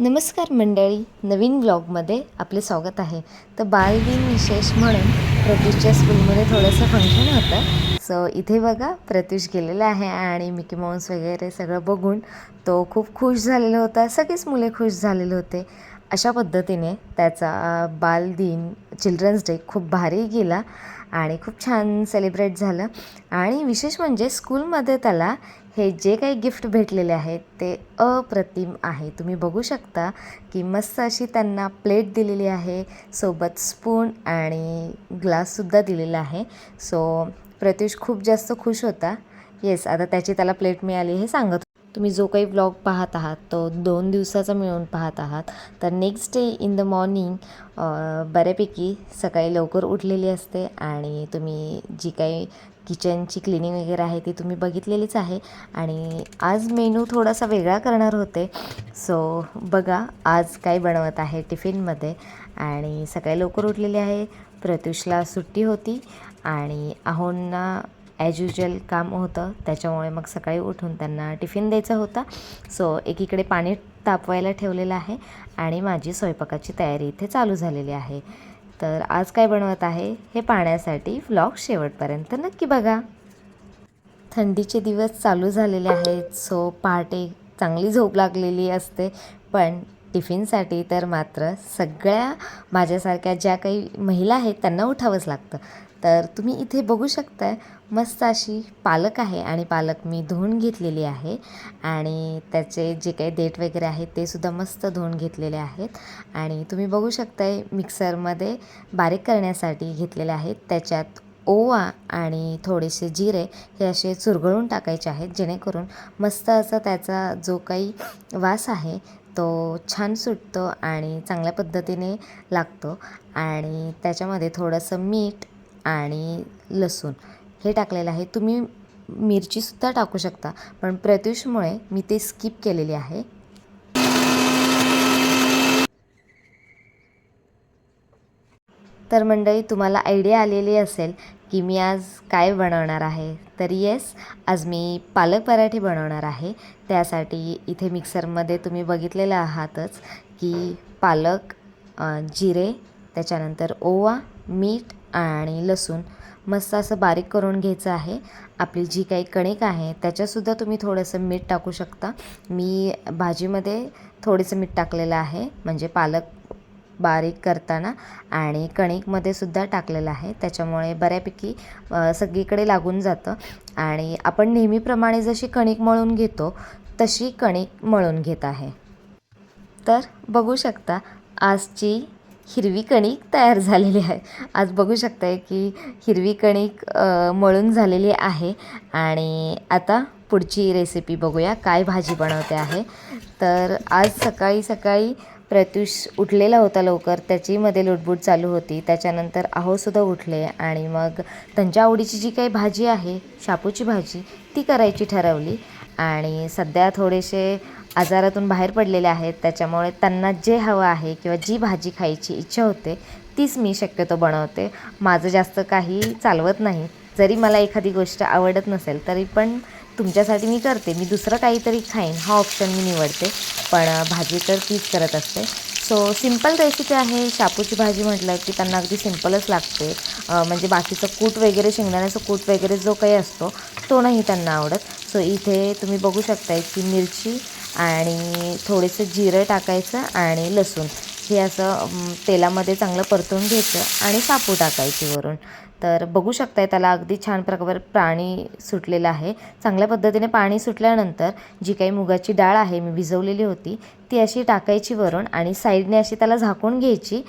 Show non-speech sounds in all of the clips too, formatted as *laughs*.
नमस्कार मंडळी नवीन ब्लॉगमध्ये आपले स्वागत आहे. तर बालदिन विशेष म्हणून प्रत्युषच्या स्कूलमध्ये थोडंसं फंक्शन होतं. सो इथे बघा प्रत्युष गेलेला आहे आणि मिकी माऊस वगैरे सगळं बघून तो खूप खुश झालेला होता. सगळेच मुले खुश झालेले होते. अशा पद्धतीने त्याचा बालदिन चिल्ड्रन्स डे खूप भारी गेला आणि खूप छान सेलिब्रेट झालं. आणि विशेष म्हणजे स्कूलमध्ये त्याला हे जे काही गिफ्ट भेटलेले आहेत ते अप्रतिम आहे. तुम्ही बघू शकता की मस्त अशी त्यांना प्लेट दिलेली आहे सोबत स्पून आणि ग्लाससुद्धा दिलेला आहे. सो प्रत्युष खूप जास्त खुश होता. येस आता त्याची त्याला प्लेट मिळाली हे सांगत तुम्ही जो काही ब्लॉग पाहत आहात तो दोन दिवसाचा मिळून पाहत आहात. तर next day in the morning बऱ्यापैकी सकाळी लवकर उठलेली असते आणि तुम्ही जी काही किचनची क्लिनिंग वगैरे आहे ती तुम्ही बघितलेलीच आहे. आणि आज मेनू थोडासा वेगळा करणार होते. सो बघा आज काय बनवत आहे टिफिनमध्ये. आणि सकाळी लवकर उठलेली आहे. प्रत्युषला सुट्टी होती. आणि आहोंना ॲज युजल काम होतं. त्याच्यामुळे मग सकाळी उठून त्यांना टिफिन द्यायचा होता. सो एकीकडे पाणी तापवायला ठेवलेलं आहे. आणि माझी स्वयंपाकाची तयारी इथे चालू झालेली आहे. तर आज काय बनवत आहे हे पाहण्यासाठी व्लॉग शेवटपर्यंत नक्की बघा. थंडीचे दिवस चालू झालेले आहेत सो पहाटे चांगली झोप लागलेली असते. पण टिफिनसाठी तर मात्र सगळ्या माझ्यासारख्या ज्या काही महिला आहेत त्यांना उठावंच लागतं. तर तुम्ही इथे बघू शकताय मस्त अशी पालक आहे आणि पालक मी धुवून घेतलेली आहे. आणि त्याचे जे काही देठ वगैरे आहेत ते सुद्धा मस्त धुवून घेतलेले आहेत. आणि तुम्ही बघू शकताय मिक्सरमध्ये बारीक करण्यासाठी घेतलेले आहेत. त्याच्यात ओवा आणि थोडेसे जिरे हे असे चुरगळून टाकायचे आहेत जेणेकरून मस्त असा त्याचा जो काही वास आहे तो छान सुटतो आणि चांगल्या पद्धतीने लागतो. आणि त्याच्यामध्ये थोडंसं मीठ आणि लसूण हे टाकलेलं आहे. तुम्ही मिरचीसुद्धा टाकू शकता. पण प्रत्युषमुळे मी ते स्किप केलेली आहे. तर मंडळी तुम्हाला आयडिया आलेली असेल की मी आज काय बनवणार आहे तर येस आज मी पालक पराठे बनवणार आहे. त्यासाठी इथे मिक्सरमध्ये तुम्ही बघितलेलं आहातच की पालक जिरे त्याच्यानंतर ओवा मीठ आणि लसूण मस्त असं बारीक करून घ्यायचं आहे. आपली जी काही कणिक आहे त्याच्यातसुद्धा तुम्ही थोडंसं मीठ टाकू शकता. मी भाजीमध्ये थोडंसं मीठ टाकलेलं आहे. म्हणजे पालक बारीक करताना आणि कणिकमध्ये सुद्धा टाकलेलं आहे. त्याच्यामुळे बऱ्यापैकी सगळीकडे लागून जातं. आणि आपण नेहमीप्रमाणे जशी कणिक मळून घेतो तशी कणिक मळून घेत आहे. तर बघू शकता आजची हिरवी कणिक तयार झालेली आहे. आज बघू शकताय की हिरवी कणिक मळून झालेली आहे. आणि आता पुढची रेसिपी बघूया काय भाजी बनवते आहे. तर आज सकाळी सकाळी प्रत्युष उठलेला होता लवकर त्याचीमध्ये लुटबूट चालू होती. त्याच्यानंतर आहोसुद्धा उठले आणि मग त्यांच्या आवडीची जी काही भाजी आहे शापूची भाजी ती करायची ठरवली. आणि सध्या थोडेसे आजारातून बाहेर पडलेले आहेत. त्याच्यामुळे त्यांना जे हवं आहे किंवा जी भाजी खायची इच्छा होते तीच मी शक्यतो बनवते. माझं जास्त काही चालवत नाही. जरी मला एखादी गोष्ट आवडत नसेल तरी पण तुमच्यासाठी मी करते. मी दुसरं काहीतरी खाईन. हा ऑप्शन मी निवडते. पण भाजी तर तीच करत असते. सो सिंपल रेसिपी आहे. शापूची भाजी म्हटलं की त्यांना अगदी सिम्पलच लागते. म्हणजे बाकीचं कूट वगैरे शेंगदाण्याचं कूट वगैरे जो काही असतो तो नाही त्यांना आवडत. सो इथे तुम्ही बघू शकताय की मिरची आणि थोडेसे जिरं टाकायचं आणि लसूण. हे असं तेलामध्ये चांगलं परतून घ्यायचं आणि सापू टाकायची वरून. तर बघू शकताय त्याला अगदी छान प्रकारे पाणी सुटलेलं आहे. चांगल्या पद्धतीने पाणी सुटल्यानंतर जी काही मुगाची डाळ आहे मी भिजवलेली होती ती अशी टाकायची वरून आणि साईडने अशी त्याला झाकून घ्यायची.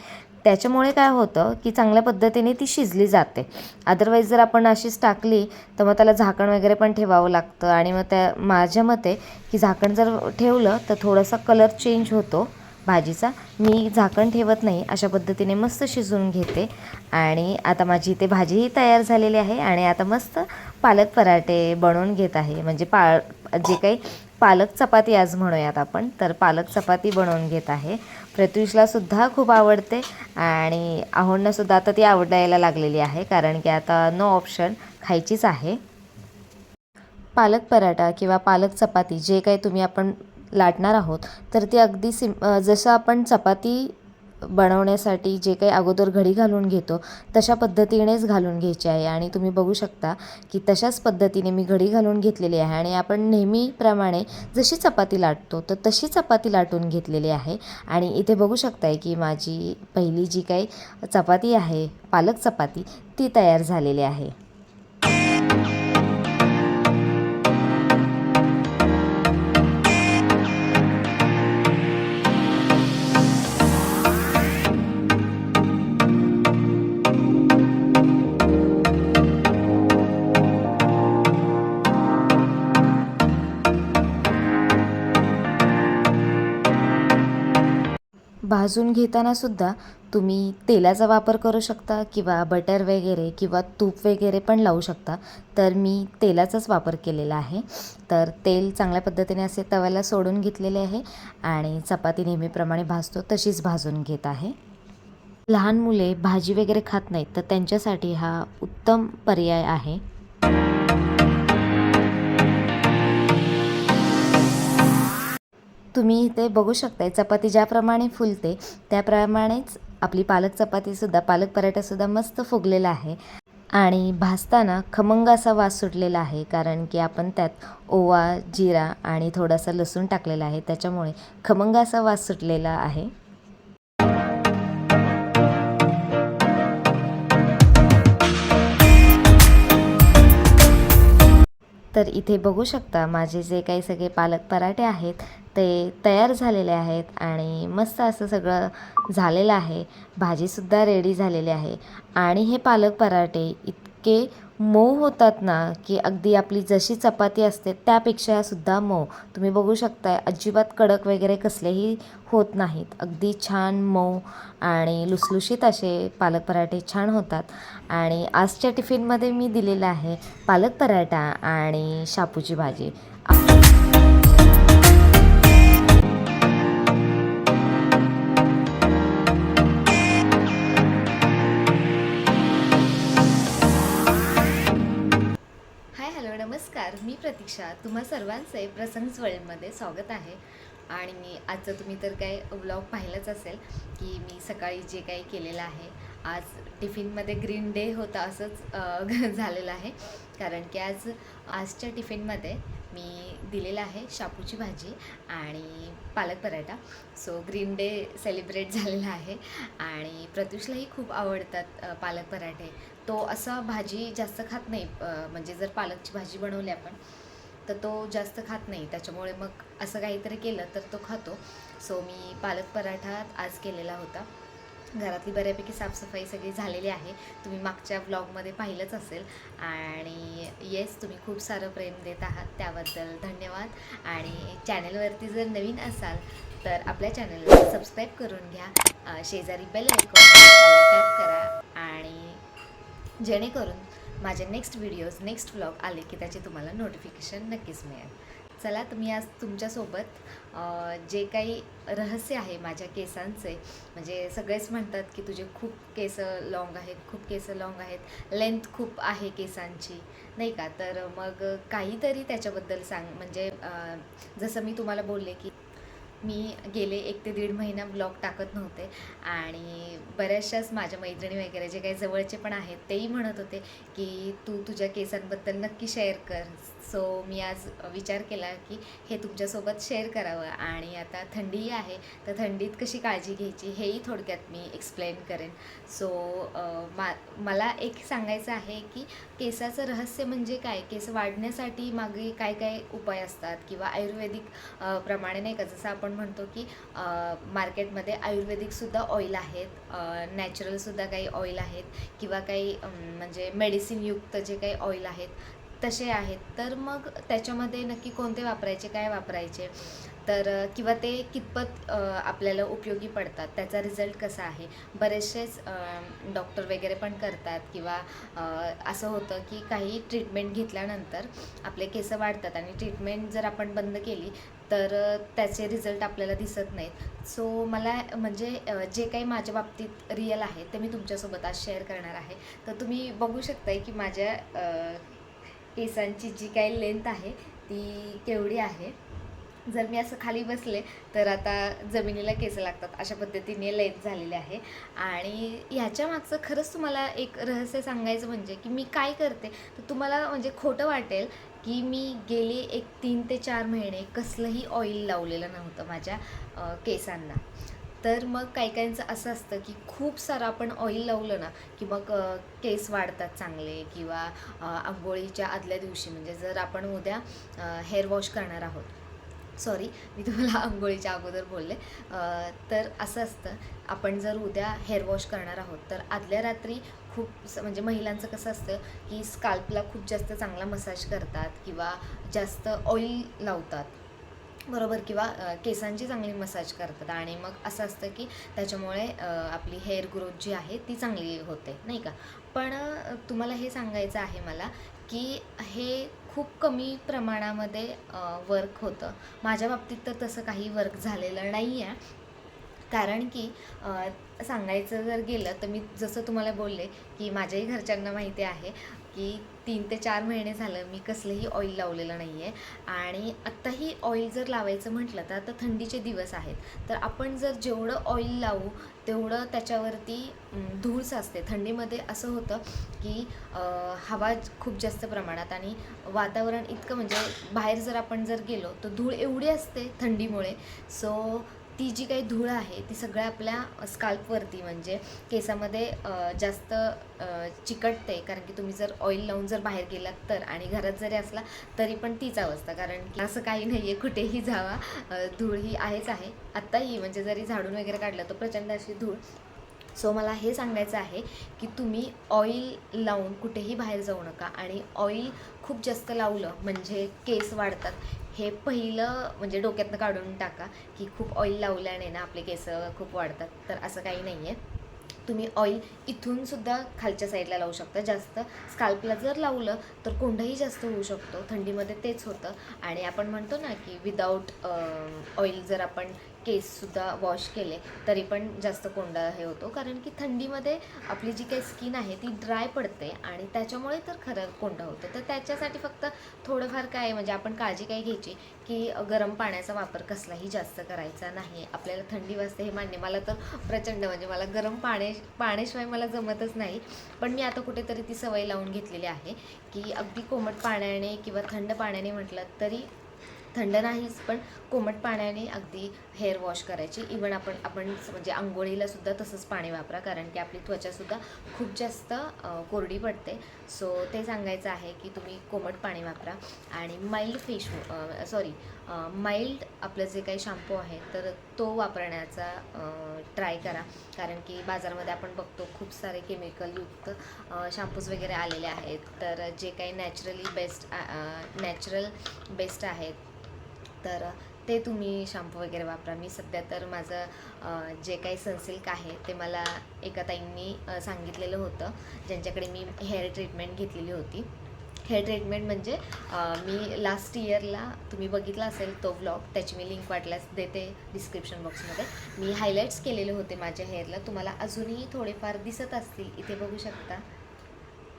त्याच्यामुळे काय होतं की चांगल्या पद्धतीने ती शिजली जाते. अदरवाईज जर आपण अशीच टाकली तर मग त्याला झाकण वगैरे पण ठेवावं लागतं. आणि मग त्या माझ्या मते की झाकण जर ठेवलं तर थोडासा कलर चेंज होतो भाजीचा. मी झाकण ठेवत नाही अशा पद्धतीने मस्त शिजवून घेते. आणि आता माझी इथे भाजीही तयार झालेली आहे आणि आता मस्त पालक पराठे बनवून घेत आहे. म्हणजे पा जे काही पालक चपाती आज म्हणूयात आपण तर पालक चपाती बनवून घेत आहे. प्रत्युषला सुद्धा खूप आवडते आणि आहोंनासुद्धा आता ती आवडायला लागलेली आहे कारण की आता नो ऑप्शन खायचीच आहे. पालक पराठा किंवा पालक चपाती जे काही तुम्ही आपण लाटणार आहोत तर ती अगदी सिम जसं आपण चपाती बनवण्यासाठी जे काही अगोदर घडी घालून घेतो तशा पद्धतीनेच घालून घ्यायची आहे. आणि तुम्ही बघू शकता की तशाच पद्धतीने मी घडी घालून घेतलेली आहे आणि आपण नेहमीप्रमाणे जशी चपाती लाटतो तर तशी चपाती लाटून घेतलेली आहे. आणि इथे बघू शकताय की माझी पहिली जी काही चपाती आहे पालक चपाती ती तयार झालेली आहे. भाजून घेताना सुद्धा तुम्ही तेलाचा वापर करू शकता किंवा बटर वगैरे किंवा तूप वगैरे पण लावू शकता. तर मी तेलाचाच वापर केलेला आहे. तर तेल चांगल्या पद्धतीने असे तव्याला सोडून घेतलेले आहे आणि चपाती नेहमीप्रमाणे भाजतो तशीच भाजून घेत आहे. लहान मुले भाजी वगैरे खात नाहीत तर त्यांच्यासाठी हा उत्तम पर्याय आहे. तुम्ही इथे बघू शकताय चपाती ज्याप्रमाणे फुलते त्याप्रमाणेच आपली पालक चपातीसुद्धा पालक पराठासुद्धा मस्त फुगलेला आहे. आणि भाजताना खमंग असा वास सुटलेला आहे कारण की आपण त्यात ओवा जिरा आणि थोडासा लसूण टाकलेला आहे त्याच्यामुळे खमंग असा वास सुटलेला आहे. तर इथे बघू शकता माझे जे काही सगळे पालक पराठे आहेत ते तयार झालेले आहेत आणि मस्त असं सगळं झालेलं आहे. भाजीसुद्धा रेडी झालेली आहे. आणि हे पालक पराठे इतके मऊ होतात ना की अगदी आपली जशी चपाती असते त्यापेक्षा सुद्धा मऊ. तुम्ही बघू शकताय अजिबात कडक वगैरे कसलेही होत नाहीत. अगदी छान मऊ आणि लुसलुशीत असे पालक पराठे छान होतात. आणि आजच्या टिफिनमध्ये मी दिलेलं आहे पालक पराठा आणि शापूची भाजी. दीक्षा तुम्हा सर्वांचे प्रसंग वर्ल्डमध्ये स्वागत आहे. आणि आजचं तुम्ही तर काय व्लॉग पाहिलंच असेल की मी सकाळी जे काही केलेलं आहे आज टिफिनमध्ये ग्रीन डे होता असंच *laughs* झालेलं आहे. कारण की आज आजच्या टिफिनमध्ये मी दिलेलं आहे शापूची भाजी आणि पालक paratha. So green day celebrate झालेला आहे. आणि प्रत्युषलाही खूप आवडतात पालक पराठे. तो असा भाजी जास्त खात नाही म्हणजे जर पालकची भाजी बनवली आपण तर तो जास्त खात नाही. त्याच्यामुळे मग असं काहीतरी केलं तर तो खातो. सो मी पालक पराठा आज केलेला होता. घरातली बऱ्यापैकी साफसफाई सगळी झालेली आहे. तुम्ही मागच्या व्लॉगमध्ये पाहिलंच असेल. आणि येस तुम्ही खूप सारं प्रेम देत आहात त्याबद्दल धन्यवाद. आणि चॅनलवरती जर नवीन असाल तर आपल्या चॅनलला सबस्क्राईब करून घ्या. शेजारी बेल आयकॉन टॅप करा. आणि जेणेकरून माझे नेक्स्ट व्हिडिओज नेक्स्ट व्लॉग आले की त्याचे तुम्हाला नोटिफिकेशन नक्कीच मिळेल. चला तर मी आज तुमच्यासोबत जे काही रहस्य आहे माझ्या केसांचे म्हणजे सगळेच म्हणतात की तुझे खूप केस लॉंग आहेत खूप केस लॉंग आहेत लेंथ खूप आहे केसांची नाही का? तर मग काहीतरी त्याच्याबद्दल सांग म्हणजे जसं मी तुम्हाला बोलले की मी गेले एक ते दीड महिना ब्लॉग टाकत नव्हते. आणि बऱ्याचशाच माझ्या मैत्रिणी वगैरे जे काही जवळचे पण आहेत तेही म्हणत होते की तू तुझ्या केसांबद्दल नक्की शेअर कर. सो मी आज विचार केला की हे तुमच्यासोबत शेअर करावं आणि आता थंडीही आहे तर थंडीत कशी काळजी घ्यायची हेही थोडक्यात मी एक्सप्लेन करेन. सो मा मला एक सांगायचं आहे की केसाचं रहस्य म्हणजे काय? केस वाढण्यासाठी मागे काय काय उपाय असतात किंवा आयुर्वेदिक प्रमाणे नाही का? जसं आपण म्हणतो की मार्केटमध्ये आयुर्वेदिकसुद्धा ऑइल आहेत नॅचरलसुद्धा काही ऑइल आहेत किंवा काही म्हणजे मेडिसिनयुक्त जे काही ऑइल आहेत तसे आहेत. तर मग त्याच्यामध्ये नक्की कोणते वापरायचे काय वापरायचे? तर किंवा ते कितपत आपल्याला उपयोगी पडतात? त्याचा रिझल्ट कसा आहे? बरेचसेच डॉक्टर वगैरे पण करतात किंवा असं होतं की काही ट्रीटमेंट घेतल्यानंतर आपले केस वाढतात आणि ट्रीटमेंट जर आपण बंद केली तर त्याचे रिझल्ट आपल्याला दिसत नाहीत. सो मला म्हणजे जे काही माझ्या बाबतीत रिअल आहे ते मी तुमच्यासोबत आज शेअर करणार आहे. तर तुम्ही बघू शकताय की माझ्या केसांची जी काही लेंथ आहे ती केवढी आहे. जर मी असं खाली बसले तर आता जमिनीला केस लागतात. अशा पद्धतीने लेंथ झालेले आहे. आणि ह्याच्या मागचं खरंच तुम्हाला एक रहस्य सांगायचं म्हणजे की मी काय करते तर तुम्हाला म्हणजे खोटं वाटेल की मी गेले एक तीन ते चार महिने कसलंही ऑइल लावलेलं नव्हतं माझ्या केसांना. तर मग काही काहींचं असं असतं की खूप सारं आपण ऑइल लावलं ना की मग केस वाढतात चांगले किंवा आंघोळीच्या आदल्या दिवशी म्हणजे जर आपण उद्या हेअर वॉश करणार आहोत. सॉरी मी तुम्हाला *laughs* आंघोळीच्या अगोदर बोलले. तर असं असतं आपण जर उद्या हेअर वॉश करणार आहोत तर आदल्या रात्री खूप स- म्हणजे महिलांचं कसं असतं की स्काल्पला खूप जास्त चांगला मसाज करतात किंवा जास्त ऑइल लावतात. बरोबर किंवा केसांची चांगली मसाज करतात. आणि मग असं असतं की त्याच्यामुळे आपली हेअर ग्रोथ जी आहे ती चांगली होते नाही का? पण तुम्हाला हे सांगायचं आहे मला की हे खूप कमी प्रमाणामध्ये वर्क होतं. माझ्या बाबतीत तर तसं काही वर्क झालेलं नाही आहे कारण की सांगायचं जर गेलं तर मी जसं तुम्हाला बोलले की माझ्याही घरच्यांना माहिती आहे की तीन ते चार महिने झालं मी कसलंही ऑइल लावलेलं नाही आहे आणि आत्ताही ऑइल जर लावायचं म्हटलं तर आता थंडीचे दिवस आहेत. तर आपण जर जेवढं ऑइल लावू तेवढं त्याच्यावरती धूळ साचते. थंडीमध्ये असं होतं की हवा खूप जास्त प्रमाणात आणि वातावरण इतकं म्हणजे बाहेर जर आपण जर गेलो तर धूळ एवढी असते थंडीमुळे. सो ती जी काही धूळ आहे ती सगळ्या आपल्या स्काल्पवरती म्हणजे केसामध्ये जास्त चिकटते. कारण की तुम्ही जर ऑइल लावून जर बाहेर गेलात तर आणि घरात जरी असला तरी पण तीच अवस्था. कारण की असं काही नाही आहे कुठेही जावा. धूळ ही आहेच आहे. आत्ताही म्हणजे जरी झाडून वगैरे काढलं तर प्रचंड अशी धूळ. सो मला हे सांगायचं आहे की तुम्ही ऑइल लावून कुठेही बाहेर जाऊ नका. आणि ऑइल खूप जास्त लावलं म्हणजे केस वाढतात. हे पहिलं म्हणजे डोक्यातनं काढून टाका की खूप ऑइल लावल्याने ना आपले केस खूप वाढतात. तर असं काही नाही आहे तुम्ही ऑइल इथूनसुद्धा खालच्या साईडला लावू शकता. जास्त स्काल्पला जर लावलं तर कोंडाही जास्त होऊ शकतो. थंडीमध्ये तेच होतं. आणि आपण म्हणतो ना की विदाऊट ऑइल जर आपण केससुद्धा वॉश केले तरी पण जास्त कोंडा हे होतो. कारण की थंडीमध्ये आपली जी काही स्किन आहे ती ड्राय पडते आणि त्याच्यामुळे तर खरं कोंडा होतो. तर त्याच्यासाठी फक्त थोडंफार काय म्हणजे आपण काळजी काय घ्यायची की गरम पाण्याचा वापर कसलाही जास्त करायचा नाही. आपल्याला थंडी वाजते हे मान्य. मला तर प्रचंड म्हणजे मला गरम पाण्या पाण्याशिवाय मला जमतच नाही. पण मी आता कुठेतरी ती सवय लावून घेतलेली आहे की अगदी कोमट पाण्याने किंवा थंड पाण्याने म्हटलं तरी थंड नाहीच पण कोमट पाण्याने अगदी हेअर वॉश करायची. इवन आपण आपण म्हणजे आंघोळीला सुद्धा तसंच पाणी वापरा कारण की आपली त्वचासुद्धा खूप जास्त कोरडी पडते. सो ते सांगायचं आहे की तुम्ही कोमट पाणी वापरा आणि माइल्ड फेश सॉरी माइल्ड आपलं जे काही शॅम्पू आहे तर तो वापरण्याचा ट्राय करा. कारण की बाजारामध्ये आपण बघतो खूप सारे केमिकलयुक्त शॅम्पूज वगैरे आलेले आहेत. तर जे काही नॅचरली बेस्ट नॅचरल बेस्ट आहेत तर ते तुम्ही शॅम्पू वगैरे वापरा. मी सध्या तर माझं जे काही सनसिल्क आहे ते मला एका ताईंनी सांगितलेलं होतं. ज्यांच्याकडे मी हेअर ट्रीटमेंट घेतलेली होती. हेअर ट्रीटमेंट म्हणजे मी लास्ट इयरला तुम्ही बघितला असेल तो ब्लॉग त्याची मी लिंक वाटल्यास देते डिस्क्रिप्शन बॉक्समध्ये मी हायलाईट्स केलेले होते माझ्या हेअरला तुम्हाला अजूनही थोडेफार दिसत असतील. इथे बघू शकता.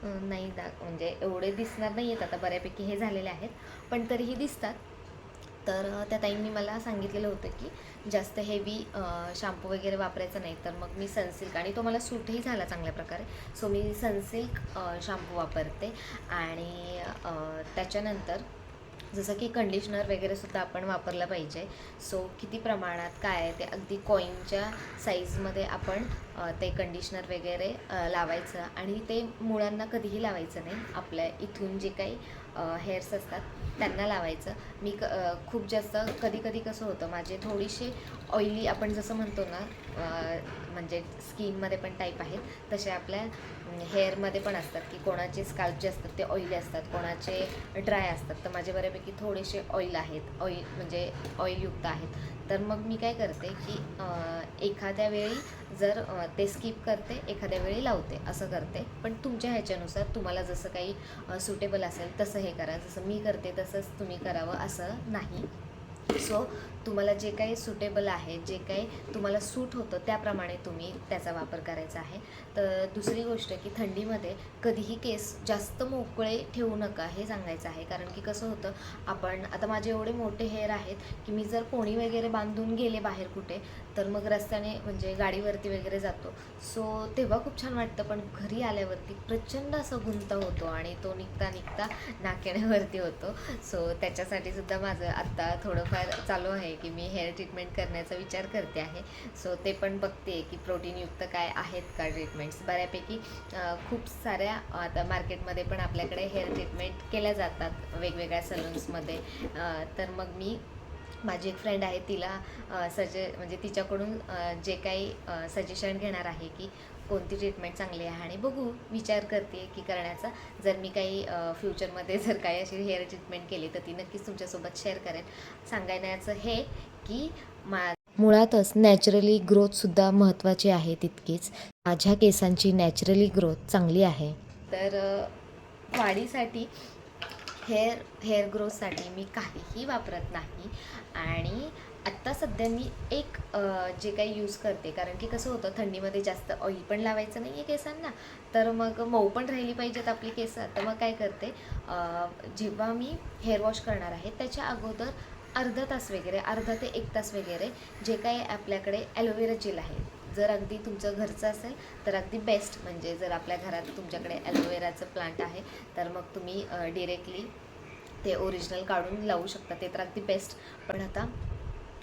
नाही दा म्हणजे एवढे दिसणार नाही आहेत आता बऱ्यापैकी हे झालेले आहेत. पण तरीही दिसतात. तर त्या ताईंनी मला सांगितलेलं होतं की जास्त हेवी शॅम्पू वगैरे वापरायचा नाही तर मग मी सनसिल्क आणि तो मला सूटही झाला चांगल्या प्रकारे. सो मी सनसिल्क शॅम्पू वापरते आणि त्याच्यानंतर जसं की कंडिशनर वगैरे सुद्धा आपण वापरलं पाहिजे. सो किती प्रमाणात काय आहे ते अगदी कॉईनच्या साईजमध्ये आपण ते कंडिशनर वगैरे लावायचं. आणि ते मुळांना कधीही लावायचं नाही. आपल्या इथून जे काही हेअर्स असतात त्यांना लावायचं. मी क खूप जास्त कधी कधी कसं होतं माझे थोडीशी ऑइली आपण जसं म्हणतो ना म्हणजे स्किनमध्ये पण टाईप आहेत तसे आपल्या हेअरमध्ये पण असतात की कोणाचे स्काल्प जे असतात ते ऑइली असतात कोणाचे ड्राय असतात. तर माझे बऱ्यापैकी थोडेसे ऑइल आहेत. ऑइल म्हणजे ऑइलयुक्त आहेत. तर मग मी काय करते की एखाद्या वेळी जर ते स्किप करते एखाद्या वेळी लावते. असं करते. पण तुमच्या ह्याच्यानुसार तुम्हाला जसं काही सुटेबल असेल तसं हे करा. जसं मी करते तसंच तुम्ही करावं असं नाही. सो तुम्हाला जे काही सुटेबल आहे जे काही तुम्हाला सूट होतं त्याप्रमाणे तुम्ही त्याचा वापर करायचा आहे. तर दुसरी गोष्ट की थंडीमध्ये कधीही केस जास्त मोकळे ठेवू नका हे सांगायचं आहे. कारण की कसं होतं आपण आता माझे एवढे मोठे हेअर आहेत की मी जर कोणी वगैरे बांधून गेले बाहेर कुठे तर मग रस्त्याने म्हणजे गाडीवरती वगैरे जातो. सो तेव्हा खूप छान वाटतं पण घरी आल्यावरती प्रचंड असं गुंता होतो आणि तो निघता निघता नाकेण्यावरती होतो. सो त्याच्यासाठी सुद्धा माझं आत्ता थोडंफार चालू आहे की मी हेअर ट्रीटमेंट करण्याचा विचार करते आहे. सो ते पण बघते की प्रोटीनयुक्त काय आहेत का ट्रीटमेंट्स बऱ्यापैकी खूप साऱ्या आता मार्केटमध्ये पण आपल्याकडे हेअर ट्रीटमेंट केल्या जातात वेगवेगळ्या सलून्समध्ये तर मग मी माझी एक फ्रेंड आहे तिला सजे म्हणजे तिच्याकडून जे काही सजेशन घेणार आहे की कोणती ट्रीटमेंट चांगली आहे? आणि बघू विचार करते की करण्याचा. जर मी काही फ्युचरमध्ये जर काही अशी हेअर ट्रीटमेंट केली तर ती नक्कीच तुमच्यासोबत शेअर करेन. सांगण्याचं हे की मा मुळातच नॅचरली ग्रोथसुद्धा महत्त्वाची आहे तितकीच. माझ्या केसांची नॅचरली ग्रोथ चांगली आहे. तर वाढीसाठी हेअर हेअर ग्रोथसाठी मी काहीही वापरत नाही. आणि आत्ता सध्या मी एक जे काही यूज करते कारण की कसं होतं थंडीमध्ये जास्त ऑइल पण लावायचं नाही आहे केसांना तर मग मऊ पण राहिली पाहिजेत आपली केसं. तर मग काय करते जेव्हा मी हेअर वॉश करणार आहे त्याच्या अगोदर अर्धा तास वगैरे अर्धा ते एक तास वगैरे जे काही आपल्याकडे ॲलोवेरा जेल आहे जर अगदी तुमचं घरचं असेल तर अगदी बेस्ट म्हणजे जर आपल्या घरात तुमच्याकडे ॲलोवेराचं प्लांट आहे तर मग तुम्ही डिरेक्टली ते ओरिजिनल काढून लावू शकता. ते तर अगदी बेस्ट पण आता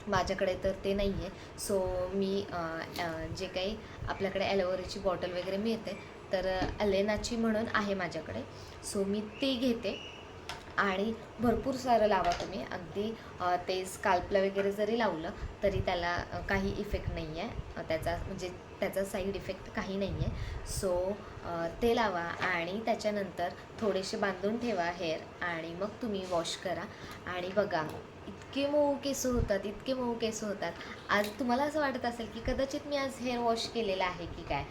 माझ्याकडे तर ते नाही आहे सो मी जे काही आपल्याकडे ॲलोवेराची बॉटल वगैरे मिळते तर अलेनाची म्हणून आहे माझ्याकडे. सो मी ती घेते. आणि भरपूर सारं लावा तुम्ही. अगदी ते स्काल्पला वगैरे जरी लावलं तरी त्याला काही इफेक्ट नाही आहे त्याचा म्हणजे त्याचा साईड इफेक्ट काही नाही आहे सो ते लावा आणि त्याच्यानंतर थोडेसे बांधून ठेवा हेअर आणि मग तुम्ही वॉश करा. आणि बघा इतके मऊ केस होतात इतके मऊ केस होतात. आज तुम्हाला असं वाटत असेल की कदाचित मी आज हेअर वॉश केलेला आहे की काय?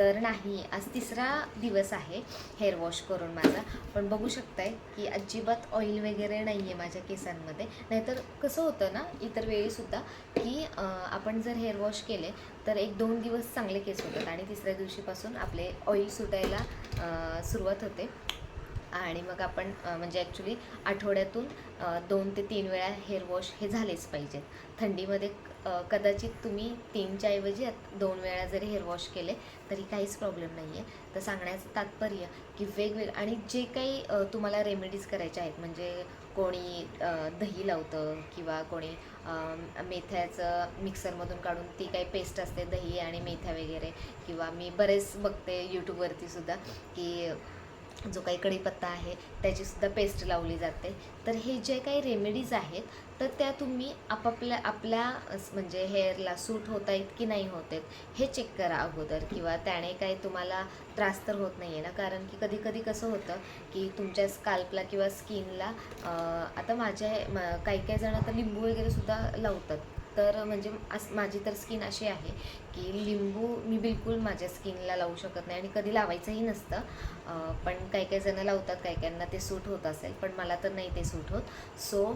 तर नाही. आज तिसरा दिवस आहे हेअर वॉश करून माझा. पण बघू शकताय की अजिबात ऑइल वगैरे नाही आहे माझ्या केसांमध्ये. नाहीतर कसं होतं ना इतर वेळीसुद्धा की आपण जर हेअर वॉश केले तर एक दोन दिवस चांगले केस होतात आणि तिसऱ्या दिवशीपासून आपले ऑइल सुटायला सुरुवात होते. आणि मग आपण म्हणजे ॲक्च्युली आठवड्यातून दोन ते तीन वेळा हेअर वॉश हे झालेच पाहिजेत. थंडीमध्ये कदाचित तुम्ही तीनच्या ऐवजी दोन वेळा जरी हेअर वॉश केले तरी काहीच प्रॉब्लेम नाही आहे तर सांगण्याचं तात्पर्य की वेगवेगळं आणि जे काही तुम्हाला रेमेडीज करायच्या आहेत म्हणजे कोणी दही लावतं किंवा कोणी मेथ्याचं मिक्सरमधून काढून ती काही पेस्ट असते दही आणि मेथ्या वगैरे किंवा मी बरेच बघते यूट्यूबवरती सुद्धा की जो काही कढीपत्ता आहे त्याचीसुद्धा पेस्ट लावली जाते. तर हे जे काही रेमेडीज आहेत तर त्या तुम्ही आपापल्या आपल्या म्हणजे हेअरला सूट होत आहेत की नाही होत आहेत हे चेक करा अगोदर. किंवा त्याने काही तुम्हाला त्रास तर होत नाही आहे ना. कारण की कधी कधी कसं होतं की तुमच्या स्काल्पला किंवा स्किनला आता माझ्या म- काही काही जण तर लिंबू वगैरे सुद्धा लावतात. तर म्हणजे अस माझी तर स्किन अशी आहे की लिंबू मी बिलकुल माझ्या स्किनला लावू शकत नाही आणि कधी लावायचंही नसतं. पण काही काही जणं लावतात काही काहींना ते सूट होत असेल पण मला तर नाही ते सूट होत. सो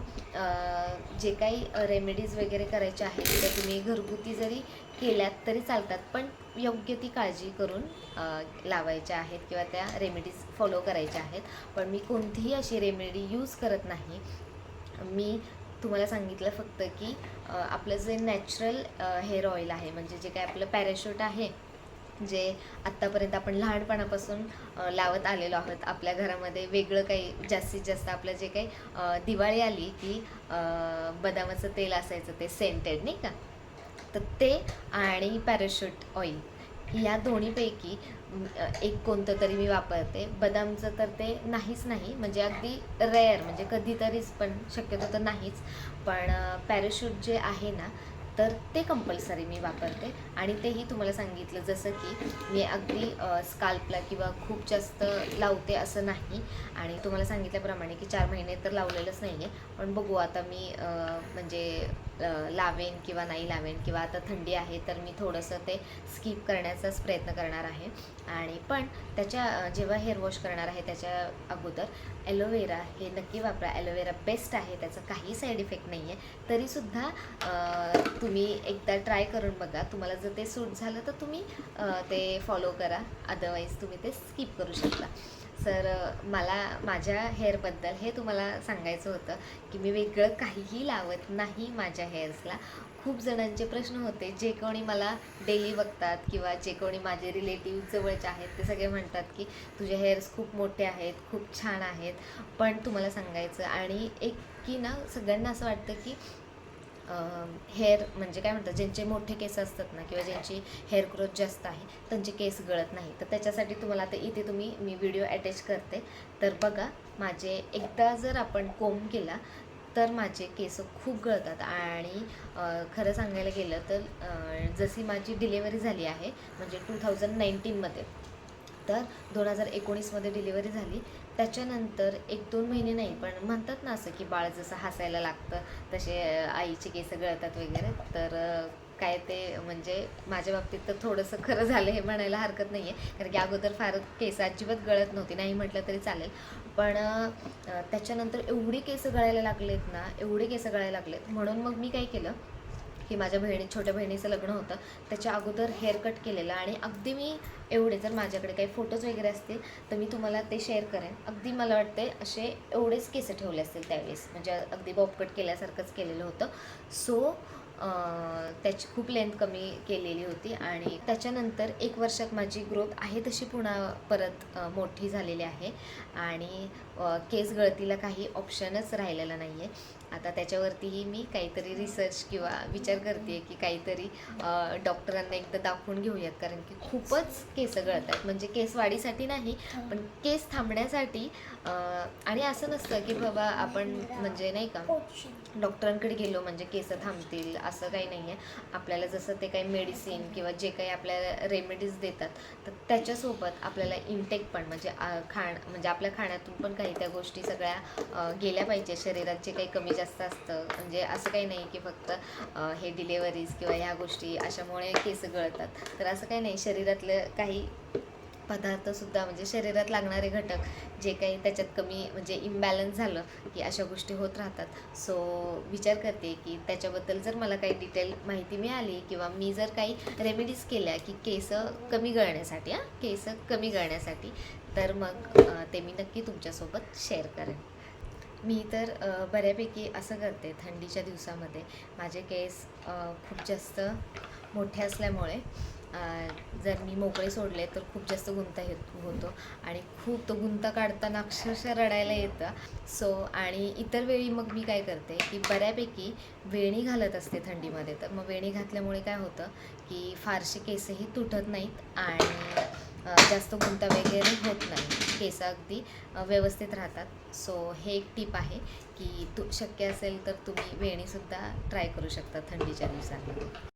जे काही रेमेडीज वगैरे करायचे आहेत त्या तुम्ही घरगुती जरी केल्यात तरी चालतात पण योग्य ती काळजी करून लावायच्या आहेत किंवा त्या रेमेडीज फॉलो करायच्या आहेत. पण मी कोणतीही अशी रेमेडी यूज करत नाही. मी तुम्हाला सांगितलं फक्त की आपलं जे नॅचरल हेअर ऑइल आहे म्हणजे जे काय आपलं पॅराशूट आहे जे आत्तापर्यंत आपण लहानपणापासून लावत आलेलो आहोत आपल्या घरामध्ये वेगळं काही जास्तीत जास्त आपलं जे काही दिवाळी आली की बदामाचं तेल असायचं ते सेंटेड नाही का? तर ते आणि पॅराशूट ऑइल या दोन्हीपैकी एक कोणतं तरी मी वापरते. बदामचं तर ते नाहीच नाही म्हणजे अगदी रेअर म्हणजे कधीतरीच पण शक्यतो तर नाहीच. पण पॅराशूट जे आहे ना तर ते कंपल्सरी मी वापरते. आणि तेही तुम्हाला सांगितलं जसं की मी अगदी स्काल्पला किंवा खूप जास्त लावते असं नाही. आणि तुम्हाला सांगितल्याप्रमाणे की चार महिने तर लावलेलंच नाही आहे पण बघू आता मी म्हणजे लावेन किंवा नाही लावेन किंवा आता थंडी आहे तर मी थोडंसं ते स्किप करण्याचाच प्रयत्न करणार आहे. आणि पण त्याच्या जेव्हा हेअर वॉश करणार आहे त्याच्या अगोदर ॲलोवेरा हे नक्की वापरा. ॲलोवेरा बेस्ट आहे त्याचं काही साईड इफेक्ट नाही आहे तरीसुद्धा तुम्ही एकदा ट्राय करून बघा. तुम्हाला जर ते सूट झालं तर तुम्ही ते फॉलो करा. अदरवाईज तुम्ही ते स्किप करू शकता. सर मला माझ्या हेअरबद्दल हे तुम्हाला सांगायचं होतं की मी वेगळं काहीही लावत नाही माझ्या हेअर्सला खूप जणांचे प्रश्न होते जे कोणी मला डेली बघतात किंवा जे कोणी माझे रिलेटिव्ह जवळचे आहेत ते सगळे म्हणतात की तुझे हेअर्स खूप मोठे आहेत खूप छान आहेत. पण तुम्हाला सांगायचं आणि एक की ना सगळ्यांना असं वाटतं की हेअर म्हणजे काय म्हणतात ज्यांचे मोठे केस असतात ना किंवा ज्यांची हेअर ग्रोथ जास्त आहे त्यांचे केस गळत नाही. तर त्याच्यासाठी तुम्हाला आता इथे तुम्ही मी व्हिडिओ अटॅच करते. तर बघा माझे एकदा जर आपण कोंब केला तर माझे केस खूप गळतात. आणि खरं सांगायला गेलं तर जशी माझी डिलेवरी झाली आहे म्हणजे टू थाउजंड नाईन्टीनमध्ये तर दोन हजार एकोणीसमध्ये डिलिव्हरी झाली त्याच्यानंतर एक दोन महिने नाही पण म्हणतात ना असं की बाळ जसं हसायला लागतं तसे आईचे केस गळतात वगैरे तर काय ते म्हणजे माझ्या बाबतीत तर थोडंसं खरं झालं हे म्हणायला हरकत नाही आहे कारण की अगोदर फार केस अजिबात गळत नव्हती नाही म्हटलं तरी चालेल. पण त्याच्यानंतर एवढी केस गळायला लागलेत ना एवढे केस गळायला लागलेत म्हणून मग मी काय केलं की माझ्या बहिणी छोट्या बहिणीचं लग्न होतं. त्याच्या अगोदर हेअर कट केलेलं आणि अगदी मी एवढे जर माझ्याकडे काही फोटोज वगैरे असतील तर मी तुम्हाला ते शेअर करेन. अगदी मला वाटते असे एवढेच केस ठेवले असतील त्यावेळेस. म्हणजे अगदी बॉबकट केल्यासारखंच केलेलं होतं. सो त्याची खूप लेंथ कमी केलेली होती आणि त्याच्यानंतर एक वर्षात माझी ग्रोथ आहे तशी पुन्हा परत मोठी झालेली आहे. आणि केस गळतीला काही ऑप्शनच राहिलेला नाही आहे आता त्याच्यावरतीही मी काहीतरी रिसर्च किंवा विचार करते की काहीतरी डॉक्टरांना एकदा दाखवून घेऊयात. कारण की खूपच केस गळत आहेत म्हणजे केस वाढीसाठी नाही पण केस थांबण्यासाठी आणि असं नसतं की बाबा आपण म्हणजे नाही का डॉक्टरांकडे गेलो म्हणजे केस थांबतील असं काही नाही आहे आपल्याला जसं ते काही मेडिसिन किंवा जे काही आपल्याला रेमेडीज देतात तर त्याच्यासोबत आपल्याला इंटेक पण म्हणजे खाण म्हणजे आपल्या खाण्यातून पण काही त्या गोष्टी सगळ्या गेल्या पाहिजे. शरीरात जे काही कमी जास्त असतं म्हणजे असं काही नाही की फक्त हे डिलेवरीज किंवा ह्या गोष्टी अशामुळे केस गळतात. तर असं काही नाही. शरीरातलं काही पदार्थसुद्धा म्हणजे शरीरात लागणारे घटक जे काही त्याच्यात कमी म्हणजे इम्बॅलन्स झालं की अशा गोष्टी होत राहतात. सो विचार करते की त्याच्याबद्दल जर मला काही डिटेल माहिती मिळाली किंवा मी जर काही रेमेडीज केल्या की केस कमी गळण्यासाठी हां? केस कमी गळण्यासाठी तर मग ते मी नक्की तुमच्यासोबत शेअर करेन. मी तर बऱ्यापैकी असं करते थंडीच्या दिवसामध्ये. माझे केस खूप जास्त मोठे असल्यामुळे जर मी मोकळे सोडले तर खूप जास्त गुंता येत होतो आणि खूप तो गुंता काढताना अक्षरशः रडायला येतं. सो आणि इतर वेळी मग मी काय करते की बऱ्यापैकी वेणी घालत असते थंडीमध्ये. तर मग वेणी घातल्यामुळे काय होतं की फारसे केसही तुटत नाहीत आणि जास्त गुंता वगैरे होत नाही. केस अगदी व्यवस्थित राहतात. सो हे एक टीप आहे की तू शक्य असेल तर तुम्ही वेणीसुद्धा ट्राय करू शकता थंडीच्या दिवसात.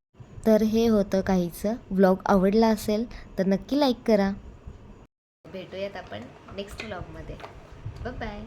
तर हे होतं काहीचं. व्लॉग आवडला असेल तर नक्की लाईक करा. भेटूयात आपण नेक्स्ट व्लॉगमध्ये बाय